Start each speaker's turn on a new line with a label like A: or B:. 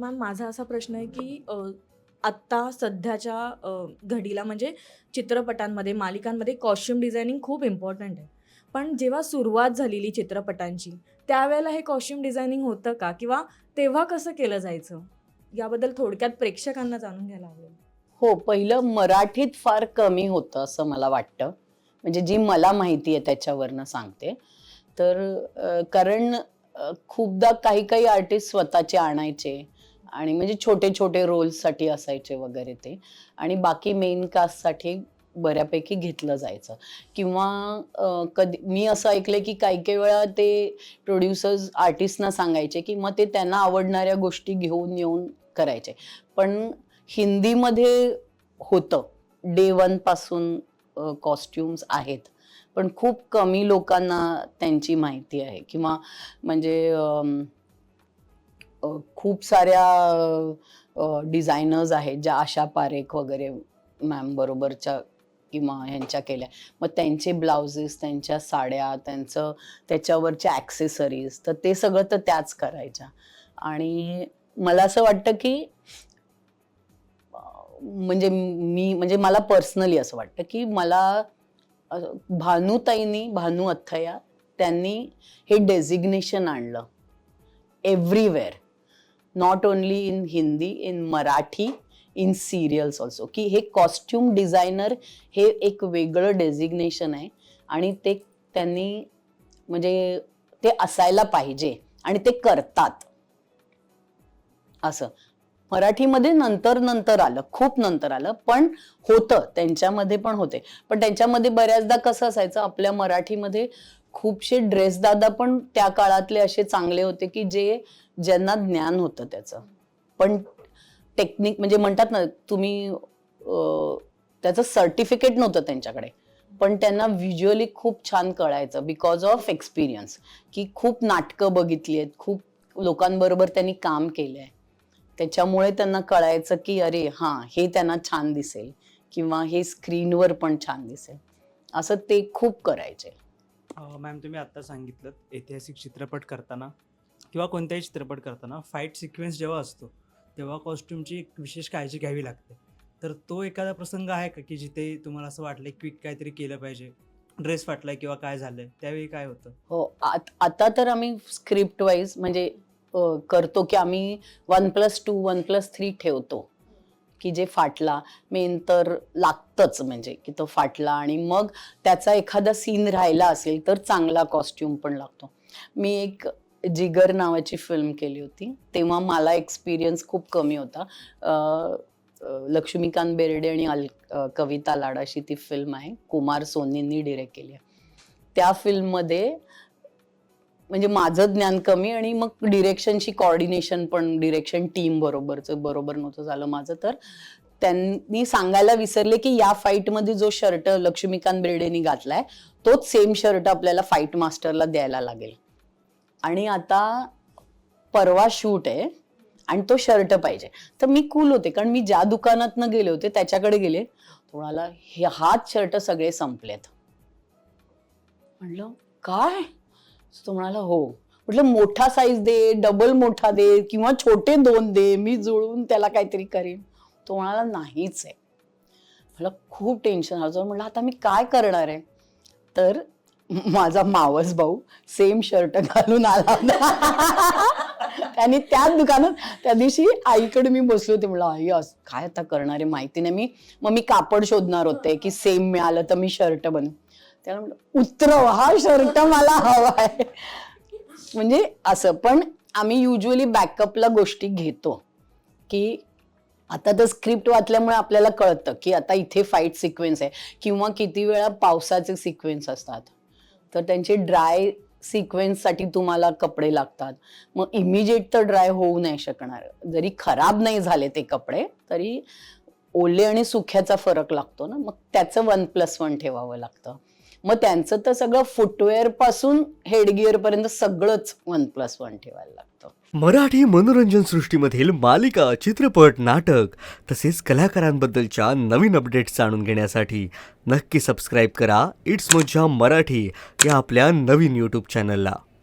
A: Ma'am माझा असा प्रश्न आहे की आत्ता सध्याच्या घडीला म्हणजे चित्रपटांमध्ये मालिकांमध्ये कॉस्ट्युम डिझायनिंग खूप इम्पॉर्टंट आहे. पण जेव्हा सुरुवात झालेली चित्रपटांची त्यावेळेला हे कॉस्ट्युम डिझायनिंग होतं का? किंवा तेव्हा कसं केलं जायचं? याबद्दल थोडक्यात प्रेक्षकांना जाणून घ्यायला आवडेल.
B: हो पहिलं मराठीत फार कमी होतं असं मला वाटतं. म्हणजे जी मला माहिती आहे त्याच्यावरनं सांगते. तर कारण खूपदा काही काही आर्टिस्ट स्वतःचे आणायचे. आणि म्हणजे छोटे छोटे रोल्ससाठी असायचे वगैरे ते. आणि बाकी मेन कास्टसाठी बऱ्यापैकी घेतलं जायचं. किंवा कधी मी असं ऐकलंय की काही काही वेळा ते प्रोड्युसर्स आर्टिस्टना सांगायचे की मग ते त्यांना आवडणाऱ्या गोष्टी घेऊन येऊन करायचे. पण हिंदीमध्ये होतं. डे वनपासून कॉस्ट्युम्स आहेत. पण खूप कमी लोकांना त्यांची माहिती आहे. किंवा म्हणजे खूप साऱ्या डिझायनर्स आहेत ज्या आशा पारेख वगैरे मॅम बरोबरच्या किंवा ह्यांच्या केल्या. मग त्यांचे ब्लाउजेस त्यांच्या साड्या त्यांचं त्याच्यावरच्या ॲक्सेसरीज तर ते सगळं तर त्याच करायच्या. आणि मला असं वाटतं की म्हणजे मी म्हणजे मला पर्सनली असं वाटतं की मला अं, भानुताईंनी भानू अथ्थया त्यांनी हे डेझिग्नेशन आणलं. Everywhere. Not only in Hindi in Marathi in serials also की हे कॉस्ट्युम डिझायनर हे एक वेगळं डेझिग्नेशन आहे आणि ते त्यांनी म्हणजे ते असायला पाहिजे आणि ते करतात असं मराठीमध्ये नंतर नंतर आलं खूप नंतर आलं पण होतं त्यांच्यामध्ये पण होते पण त्यांच्यामध्ये बऱ्याचदा कसं असायचं आपल्या मराठीमध्ये खूपशे ड्रेस दादा पण त्या काळातले असे चांगले होते की जे ज्यांना ज्ञान होतं त्याचं. पण टेक्निक म्हणजे म्हणतात ना तुम्ही त्याचं सर्टिफिकेट नव्हतं त्यांच्याकडे. पण त्यांना व्हिज्युअली खूप छान कळायचं बिकॉज ऑफ एक्सपिरियन्स की खूप नाटकं बघितली आहेत खूप लोकांबरोबर त्यांनी काम केलं आहे त्याच्यामुळे त्यांना कळायचं की अरे हां हे त्यांना छान दिसेल किंवा हे स्क्रीनवर पण छान दिसेल. असं ते खूप करायचे.
C: मॅम तुम्ही आता सांगितलं ऐतिहासिक चित्रपट करताना. किंवा कोणताही चित्रपट करताना फाईट सिक्वेन्स जेव्हा असतो तेव्हा कॉस्ट्युमची एक विशेष काळजी घ्यावी लागते. तर तो एखादा प्रसंग आहे का की जिथे तुम्हाला असं वाटलं क्विक काहीतरी केलं पाहिजे ड्रेस फाटलाय किंवा काय झालंय त्यावेळी काय होतं?
B: हो आत- आता तर आम्ही स्क्रिप्ट वाईज म्हणजे अ, करतो की आम्ही one plus two one plus three ठेवतो की जे फाटला मेन तर लागतंच म्हणजे की तो फाटला आणि मग त्याचा एखादा सीन राहिला असेल तर चांगला कॉस्ट्युम पण लागतो. मी एक जिगर नावाची फिल्म केली होती. तेव्हा मला एक्सपिरियन्स खूप कमी होता. लक्ष्मीकांत बेर्डे आणि अल कविता लाड अशी ती फिल्म आहे. कुमार सोनींनी डिरेक्ट केली आहे. त्या फिल्ममध्ये म्हणजे माझं ज्ञान कमी आणि मग डिरेक्शनची कॉर्डिनेशन पण डिरेक्शन टीम बरोबरचं बरोबर नव्हतं झालं माझं तर. त्यांनी सांगायला विसरले की या फाईटमध्ये जो शर्ट लक्ष्मीकांत बेर्डेनी घातलाय तोच सेम शर्ट आपल्याला फाईट मास्टरला द्यायला लागेल. आणि आता परवा शूट आहे आणि तो शर्ट पाहिजे. तर मी कूल होते कारण मी ज्या दुकानातनं गेले होते त्याच्याकडे गेले. तुम्हाला हे हात शर्ट सगळे संपलेत. म्हणलं काय? तो म्हणाला हो. म्हटलं मोठा साईज दे डबल मोठा दे किंवा छोटे दोन दे मी जुळून त्याला काहीतरी करीन. तो म्हणाला नाहीच आहे. मला खूप टेन्शन आलं. म्हटलं आता मी काय करणार आहे? तर माझा मावस भाऊ सेम शर्ट घालून आला होता. आणि त्याच दुकानात त्या दिवशी आईकडे मी बसले होते. म्हणलं आई अस काय आता करणार आहे? माहिती नाही. मी मग मी कापड शोधणार होते की सेम मिळालं तर मी शर्ट बनव त्याला म्हटलं उतरव हा शर्ट मला हवा आहे. म्हणजे असं पण आम्ही युजली बॅकअपला गोष्टी घेतो. की आता तर स्क्रिप्ट वाचल्यामुळे आपल्याला कळतं की आता इथे फाईट सिक्वेन्स आहे. किंवा किती वेळा पावसाचे सिक्वेन्स असतात. तर त्यांचे ड्राय सिक्वेन्ससाठी तुम्हाला कपडे लागतात. मग इमिजिएट तर ड्राय होऊ नाही शकणार. जरी खराब नाही झाले ते कपडे तरी ओले आणि सुख्याचा फरक लागतो ना. मग त्याचं वन प्लस वन ठेवावं लागतं. मग त्यांचं तर सगळं फुटवेअरपासून हेडगिअर पर्यंत सगळंच वन प्लस वन ठेवायला लागतं.
D: मराठी मनोरंजन सृष्टीमधील मालिका चित्रपट नाटक तसेच कलाकारांबद्दलच्या नवीन अपडेट्स जाणून घेण्यासाठी नक्की सबस्क्राईब करा. इट्स मज्जा मराठी या आपल्या नवीन यूट्यूब चॅनलला